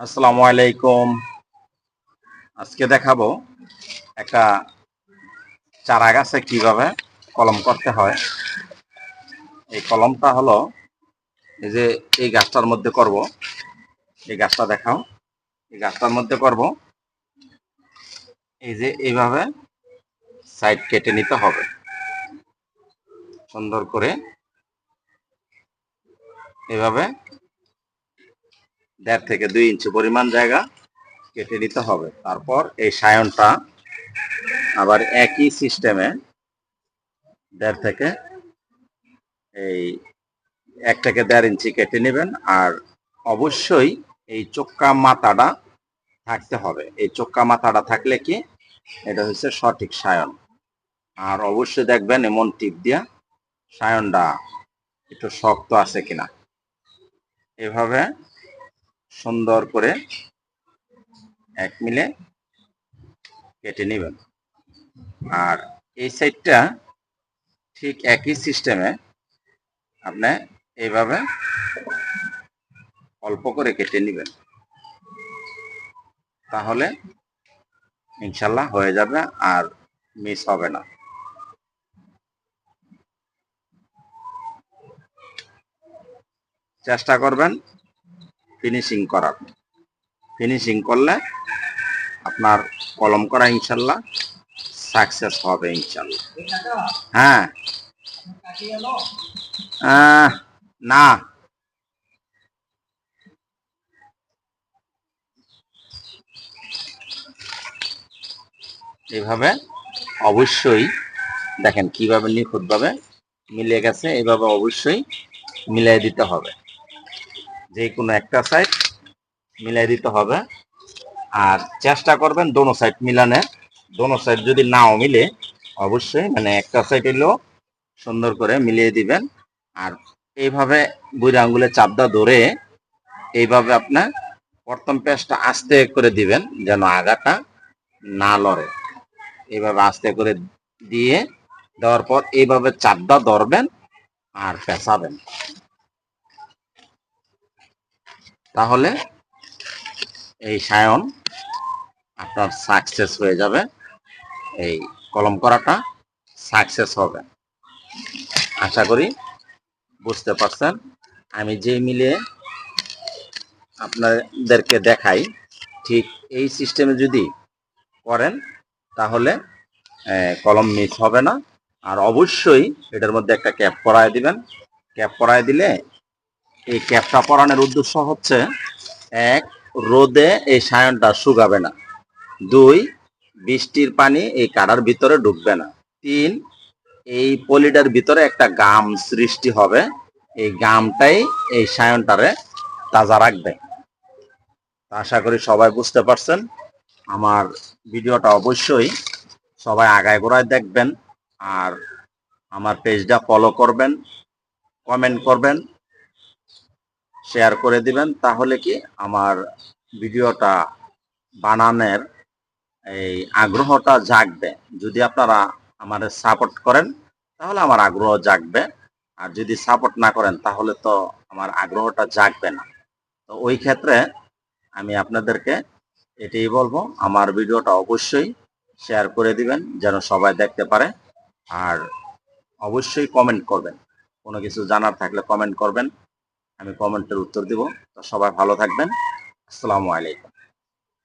আসসালামু আলাইকুম। আজকে দেখাবো একটা চারা গাছে কীভাবে কলম করতে হয়। এই কলমটা হলো এই যে এই গাছটার মধ্যে করব। এই গাছটা দেখাও। এই গাছটার মধ্যে করব। এই যে এইভাবে সাইড কেটে নিতে হবে। সুন্দর করে এভাবে দেড় থেকে দুই ইঞ্চি পরিমাণ জায়গা কেটে নিতে হবে। তারপর এই সায়নটা আবার একই সিস্টেমে দেড় থেকে এই এক থেকে দেড় ইঞ্চি কেটে নেবেন আর অবশ্যই এই চোক্কা মাথাটা থাকতে হবে। এই চোক্কা মাথাটা থাকলে কি এটা হচ্ছে সঠিক সায়ন। আর অবশ্যই দেখবেন এমন টিপ দিয়া সায়নটা একটু শক্ত আছে কিনা। এভাবে সুন্দর করে এক মিলে কেটে নেবেন। আর এই সাইডটা ঠিক একই সিস্টেমে আপনি এইভাবে অল্প করে কেটে নেবেন। তাহলে ইনশাল্লাহ হয়ে যাবে আর মিস হবে না। চেষ্টা করবেন ফিনিশিং করার ফিনিশিং করলে আপনার কলম করা ইনশাল্লাহ সাকসেস হবে ইনশাল্লাহ। হ্যাঁ। না। এভাবে অবশ্যই দেখেন কীভাবে নিখুঁতভাবে মিলে গেছে, এভাবে অবশ্যই মিলিয়ে দিতে হবে। যে কোনো একটা সাইড মিলাই দিতে হবে। আর চেষ্টা করবেন দোনো সাইড মিলানে দোনো সাইড যদি নাও মিলে, অবশ্যই মানে একটা সাইড এলেও সুন্দর করে মিলিয়ে দিবেন। আর এইভাবে বুড়ি আঙ্গুলে চাপদা ধরে এইভাবে আপনার প্রথম পেঁচটা আস্তে করে দিবেন যেন আগাটা না লড়ে। এইভাবে আস্তে করে দিয়ে দেওয়ার পর এইভাবে চাপদা ধরবেন আর পেঁচাবেন। তাহলে এই সায়ন আপনার সাকসেস হয়ে যাবে। এই কলম করাটা সাকসেস হবে। আশা করি বুঝতে পারছেন। আমি যে মিলে আপনাদেরকে দেখাই, ঠিক এই সিস্টেমে যদি করেন, তাহলে কলম মিস হবে না। আর অবশ্যই এটার মধ্যে একটা ক্যাপ করায় দিবেন। ক্যাপ করায় দিলে এই ক্যাপটা পরানোর উদ্দেশ্য হচ্ছে, এক, রোদে এই সায়নটা শুকাবে না। দুই, বৃষ্টির পানি এই কাড়ার ভিতরে ঢুকবে না। তিন, এই পলিটার ভিতরে একটা গাম সৃষ্টি হবে। এই গামটাই এই সায়নটারে তাজা রাখবে। আশা করি সবাই বুঝতে পারছেন। আমার ভিডিওটা অবশ্যই সবাই আগায় গোড়ায় দেখবেন আর আমার পেজটা ফলো করবেন কমেন্ট করবেন। শেয়ার করে দিবেন, তাহলে কি আমার ভিডিওটা বানানোর এই আগ্রহটা জাগবে। যদি আপনারা আমার সাপোর্ট করেন, তাহলে আমার আগ্রহ জাগবে। আর যদি সাপোর্ট না করেন, তাহলে তো আমার আগ্রহটা জাগবে না। তো ওই ক্ষেত্রে আমি আপনাদেরকে এটাই বলব, আমার ভিডিওটা অবশ্যই শেয়ার করে দিবেন, যেন সবাই দেখতে পারে। আর অবশ্যই কমেন্ট করবেন। কোনো কিছু জানার থাকলে কমেন্ট করবেন। আমি কমেন্টের উত্তর দিব। তো সবাই ভালো থাকবেন। আসসালামু আলাইকুম।